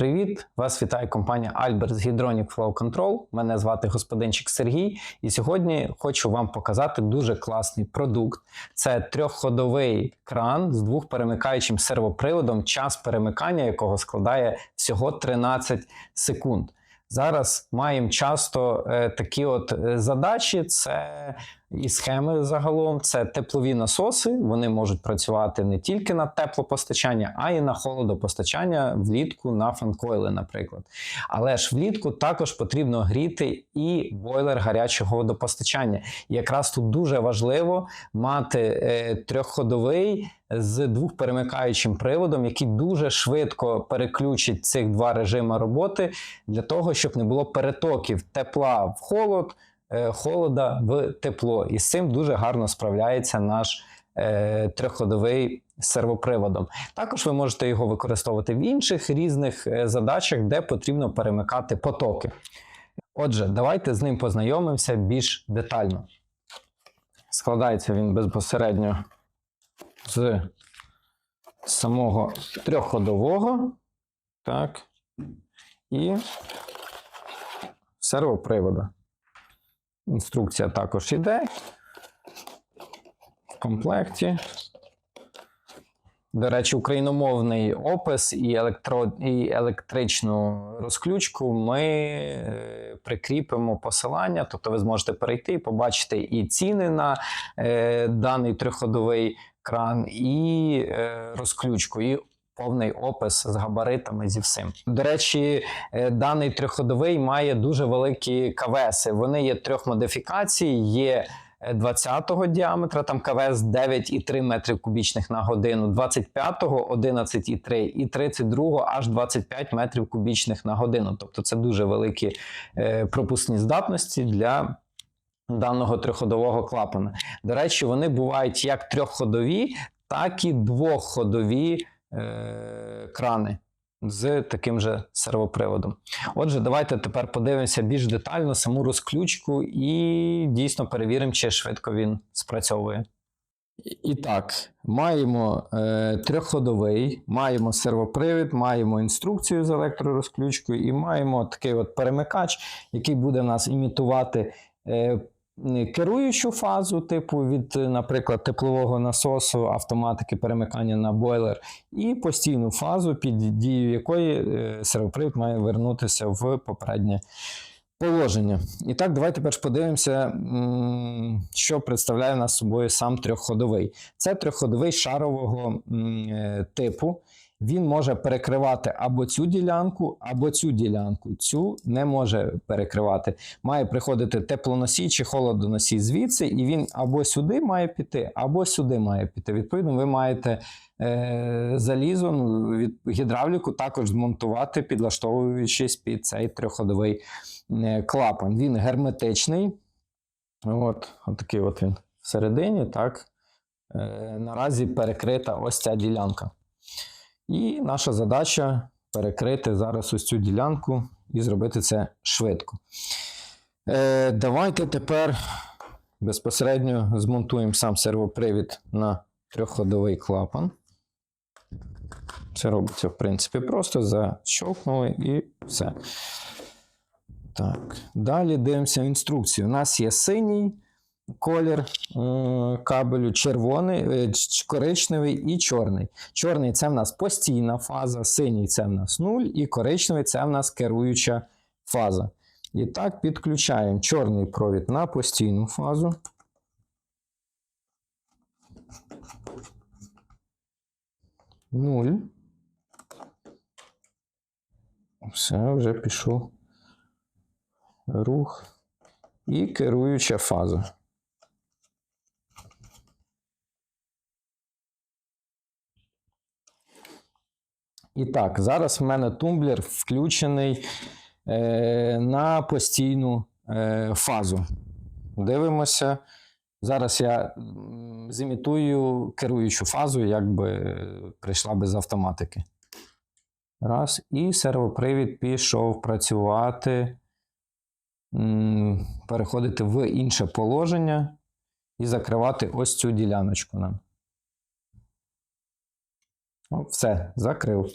привіт! Вас вітає компанія Albert Hydronic Flow Control. Мене звати господинчик Сергій, і сьогодні хочу вам показати дуже класний продукт. Це трьохходовий кран з двохперемикаючим сервоприводом, час перемикання якого складає всього 13 секунд. Зараз маємо часто е, такі от е, задачі: це і схеми загалом, це теплові насоси. Вони можуть працювати не тільки на теплопостачання, а й на холодопостачання влітку на фанкойли, наприклад. Але ж влітку також потрібно гріти і бойлер гарячого водопостачання. І якраз тут дуже важливо мати е, трьохходовий з двохперемикаючим приводом, який дуже швидко переключить цих два режими роботи для того, щоб не було перетоків тепла в холод, холода в тепло. І з цим дуже гарно справляється наш е, трьохходовий сервоприводом. Також ви можете його використовувати в інших різних е, задачах, де потрібно перемикати потоки. Отже, давайте з ним познайомимося більш детально. Складається він безпосередньо з самого трьохходового, так, і сервопривода. Інструкція також йде в комплекті. До речі, україномовний опис і, електро... і електричну розключку ми е, прикріпимо посилання, тобто ви зможете перейти і побачити і ціни на е, даний триходовий кран, і е, розключку, і повний опис з габаритами зі всім. До речі, е, даний триходовий має дуже великі КВСи. Вони є трьох модифікацій. Є 20-го діаметра, там КВС 9,3 метрів кубічних на годину, 25-го 11,3 і 32-го аж 25 метрів кубічних на годину. Тобто це дуже великі е, пропускні здатності для даного триходового клапана. До речі, вони бувають як трьохходові, так і двохходові е, крани. З таким же сервоприводом. Отже, давайте тепер подивимося більш детально саму розключку і дійсно перевіримо, чи швидко він спрацьовує. І так, маємо е, трьохходовий, маємо сервопривід, маємо інструкцію з електророзключкою і маємо такий от перемикач, який буде нас імітувати е, керуючу фазу, типу від, наприклад, теплового насосу, автоматики перемикання на бойлер, і постійну фазу, під дією якої е, сервопривід має вернутися в попереднє положення. І так, давайте перш подивимося, що представляє нас собою сам трьохходовий. Це трьохходовий шарового е, типу. Він може перекривати або цю ділянку, або цю ділянку. Цю не може перекривати. Має приходити теплоносій чи холодоносій звідси, і він або сюди має піти, або сюди має піти. Відповідно, ви маєте е, залізо ну, від гідравліку також змонтувати, підлаштовуючись під цей трьохходовий е, клапан. Він герметичний. От, от такий от він всередині. так. Е, наразі перекрита ось ця ділянка. І наша задача перекрити зараз ось цю ділянку і зробити це швидко. Е, Давайте тепер безпосередньо змонтуємо сам сервопривід на трьохходовий клапан. Це робиться, в принципі, просто защовкнули і все. Так, далі дивимося інструкцію. У нас є синій колір е, кабелю, червоний, е, коричневий і чорний. Чорний це в нас постійна фаза, синій це в нас 0, і коричневий це в нас керуюча фаза. І так підключаємо чорний провід на постійну фазу. Нуль. Все, вже пішов рух. І керуюча фаза. І так, зараз в мене тумблер включений е, на постійну е, фазу. Дивимося. Зараз я зімітую керуючу фазу, якби е, прийшла без автоматики. Раз. І сервопривід пішов працювати, переходити в інше положення і закривати ось цю діляночку нам. Все, закрив.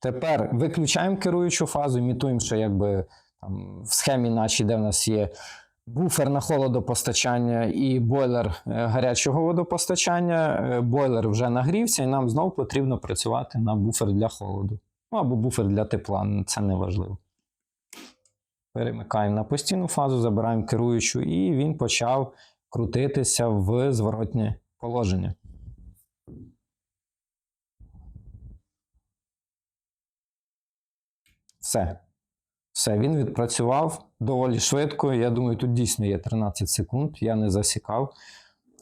Тепер виключаємо керуючу фазу, імітуємо, що якби там в схемі нашій, де в нас є буфер на холодопостачання і бойлер е, гарячого водопостачання. Е, Бойлер вже нагрівся, і нам знову потрібно працювати на буфер для холоду. Ну або буфер для тепла, це не важливо. Перемикаємо на постійну фазу, забираємо керуючу, і він почав крутитися в зворотнє положення. Все. Все, він відпрацював доволі швидко. Я думаю, тут дійсно є 13 секунд, я не засікав.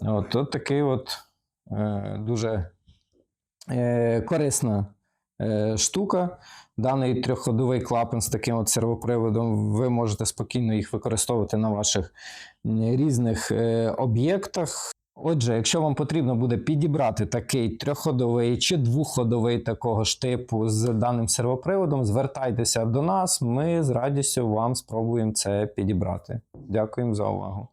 От, от такий от е, дуже е, корисна е, штука. Даний трьохходовий клапан з таким от сервоприводом, ви можете спокійно їх використовувати на ваших різних е, об'єктах. Отже, якщо вам потрібно буде підібрати такий трьохходовий чи двохходовий такого ж типу з даним сервоприводом, звертайтеся до нас, ми з радістю вам спробуємо це підібрати. Дякуємо за увагу.